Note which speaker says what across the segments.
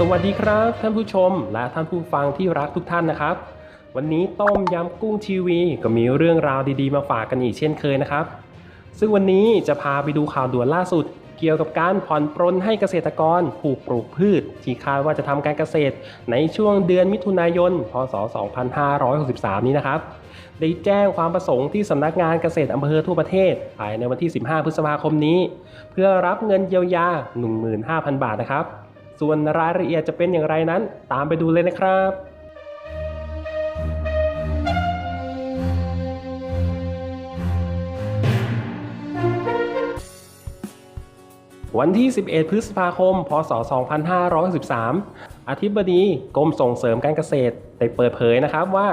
Speaker 1: สวัสดีครับท่านผู้ชมและท่านผู้ฟังที่รักทุกท่านนะครับ วันนี้ต้มยำกุ้งทีวี ก็มีเรื่องราวดีๆมาฝากกันอีกเช่นเคยนะครับ ซึ่งวันนี้จะพาไปดูข่าวด่วนล่าสุด เกี่ยวกับการผ่อนปรนให้เกษตรกรผูกปลูกพืช ที่คาดว่าจะทำการเกษตร ในช่วงเดือนมิถุนายน พศ 2563 นี้นะครับ ได้แจ้งความประสงค์ที่สำนักงานเกษตรอำเภอทั่วประเทศภายในวันที่ 15 พฤษภาคมนี้ เพื่อรับเงินเยียวยา 15,000 บาทนะครับ ส่วนรายละเอียดจะเป็นอย่างไรนั้น ตามไปดูเลยนะครับวันที่ 11 พฤษภาคม พศ 2563อธิบดีกรมส่งเสริมการเกษตรได้เปิดเผยนะครับว่า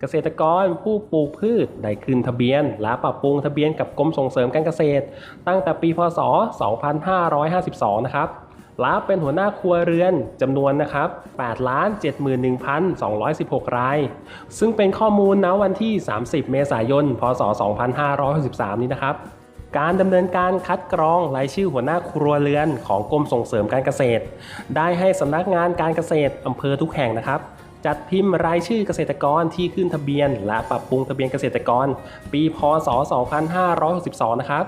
Speaker 1: เกษตรกรผู้ปลูกพืชได้ขึ้นทะเบียน และปรับปรุงทะเบียนกับกรมส่งเสริมการเกษตร ตั้งแต่ปี พศ 2552 นะครับ และเป็นหัวหน้าครัวเรือนจำนวนนะครับ8 71,216 ราย ซึ่งเป็นข้อมูลนะวันที่ 30 เมษายน พศ 2563 นี้นะครับ การดำเนินการคัดกรองรายชื่อหัวหน้าครัวเรือนของกรมส่งเสริมการเกษตร ได้ให้สำนักงานการเกษตรอำเภอทุกแห่งนะครับ จัดพิมพ์รายชื่อเกษตรกรที่ขึ้นทะเบียน และปรับปรุงทะเบียนเกษตรกร ปีพศ 2562 นะครับ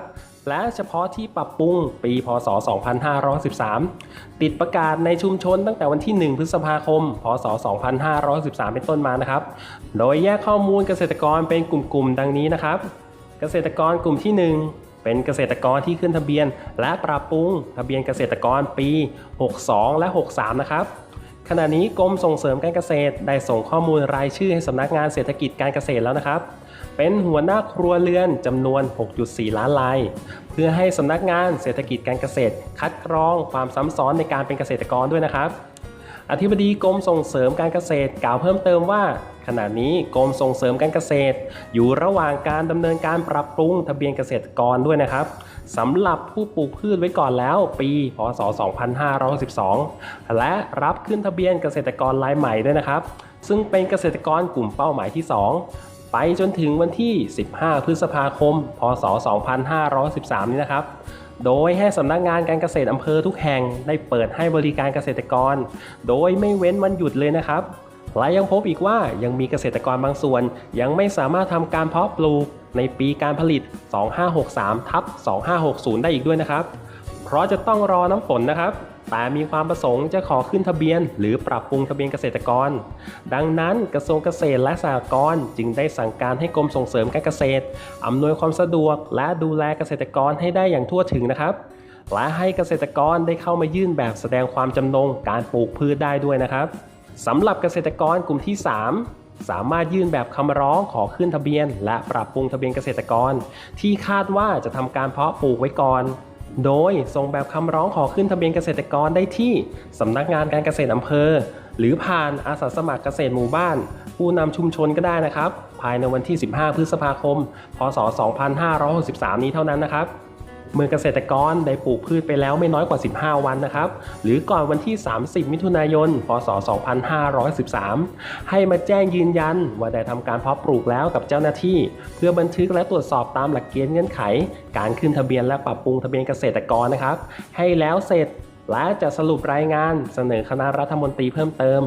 Speaker 1: และเฉพาะที่ปรับปรุงปีพศ 2513 ติดประกาศในชุมชนตั้งแต่วันที่ 1 พฤษภาคม พศ 2513 เป็นต้นมานะครับ โดยแยกข้อมูลเกษตรกรเป็นกลุ่มๆ ดังนี้นะครับ เกษตรกรกลุ่มที่ 1เป็นเกษตรกรที่ขึ้นทะเบียน และปรับปรุงทะเบียนเกษตรกรปี 62 และ 63 นะครับ ขณะนี้กรมส่งเสริมการเกษตร ได้ส่งข้อมูลรายชื่อให้สำนักงานเศรษฐกิจการเกษตรแล้วนะครับ เป็นหัวหน้าครัวเรือนจำนวน 6.4 ล้านราย เพื่อให้สำนักงานเศรษฐกิจการเกษตร คัดกรองความซ้ำซ้อนในการเป็นเกษตรกรด้วยนะครับ อธิบดีกรมส่งเสริมการเกษตรกล่าวเพิ่มเติมว่า ขณะนี้กรมส่งเสริมการเกษตร อยู่ระหว่างการดำเนินการปรับปรุงทะเบียนเกษตรกรด้วยนะครับสำหรับผู้ปลูกพืชไว้ก่อนแล้ว ปีพศ 2562และรับขึ้นทะเบียนเกษตรกรรายใหม่ด้วยนะครับ ซึ่งเป็นเกษตรกรกลุ่มเป้าหมายที่ 2 ไปจนถึงวันที่ 15 พฤษภาคม พศ 2513 นี้นะครับโดยให้สำนักงานการเกษตรอำเภอทุกแห่งได้เปิดให้บริการเกษตรกร โดยไม่เว้นวันหยุดเลยนะครับ และยังพบอีกว่ายังมีเกษตรกรบางส่วน ยังไม่สามารถทำการเพาะปลูกในปีการผลิต 2563ทับ2560 ได้อีกด้วยนะครับ เพราะจะต้องรอน้ำฝนนะครับแต่มีความประสงค์จะขอขึ้นทะเบียน หรือปรับปรุงทะเบียนเกษตรกร ดังนั้นกระทรวงเกษตรและสหกรณ์จึงได้สั่งการให้กรมส่งเสริมการเกษตร อำนวยความสะดวก และดูแลเกษตรกรให้ได้อย่างทั่วถึงนะครับ และให้เกษตรกรได้เข้ามายื่นแบบแสดงความจำนงการปลูกพืชได้ด้วยนะครับ สำหรับเกษตรกรกลุ่มที่ 3 สามารถยื่นแบบคำร้องขอขึ้นทะเบียน และปรับปรุงทะเบียนเกษตรกร ที่คาดว่าจะทำการเพาะปลูกไว้ก่อน โดยส่งแบบคำร้องขอขึ้นทะเบียนเกษตรกรได้ที่สำนักงานการเกษตรอำเภอ หรือผ่านอาสาสมัครเกษตรหมู่บ้าน ผู้นำชุมชนก็ได้นะครับ ภายในวันที่ 15 พฤษภาคม พศ 2563 นี้เท่านั้นนะครับ เมื่อเกษตรกรได้ปลูกพืชไปแล้วไม่น้อยกว่า 15 วันนะครับ หรือก่อนวันที่ 30 มิถุนายน พศ 2513 ให้มาแจ้งยืนยันว่าได้ทำการเพาะปลูกแล้วกับเจ้าหน้าที่ เพื่อบันทึกและตรวจสอบตามหลักเกณฑ์เงื่อนไข การขึ้นทะเบียนและปรับปรุงทะเบียนเกษตรกรนะครับ ให้แล้วเสร็จ และจะสรุปรายงานเสนอคณะรัฐมนตรีเพิ่มเติม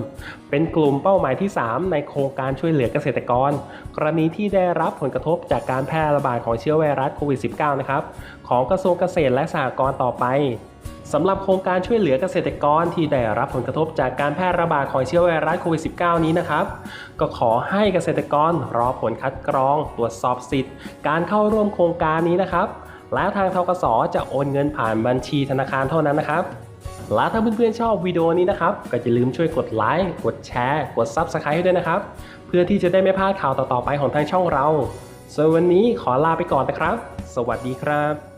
Speaker 1: เป็นกลุ่มเป้าหมายที่ 3 ในโครงการช่วยเหลือเกษตรกร กรณีที่ได้รับผลกระทบจากการแพร่ระบาดของเชื้อไวรัสโควิด -19 นะครับของกระทรวงเกษตรและสหกรณ์ต่อไปสำหรับโครงการช่วยเหลือเกษตรกรที่ได้รับผลกระทบจากการแพร่ระบาดของเชื้อไวรัสโควิด -19 นี้นะครับ ก็ขอให้เกษตรกรรอผลคัดกรอง ตรวจสอบสิทธิ์ การเข้าร่วมโครงการนี้นะครับ และทางทกสจะโอนเงินผ่านบัญชีธนาคารเท่านั้นนะครับ และถ้าเพื่อนๆชอบวิดีโอนี้นะครับ ก็อย่าลืมช่วยกดไลค์กดแชร์ กด Subscribe ให้ด้วยนะครับ เพื่อที่จะได้ไม่พลาดข่าวต่อๆไปของทางช่องเราส่วนวันนี้ขอลาไปก่อนนะครับ สวัสดีครับ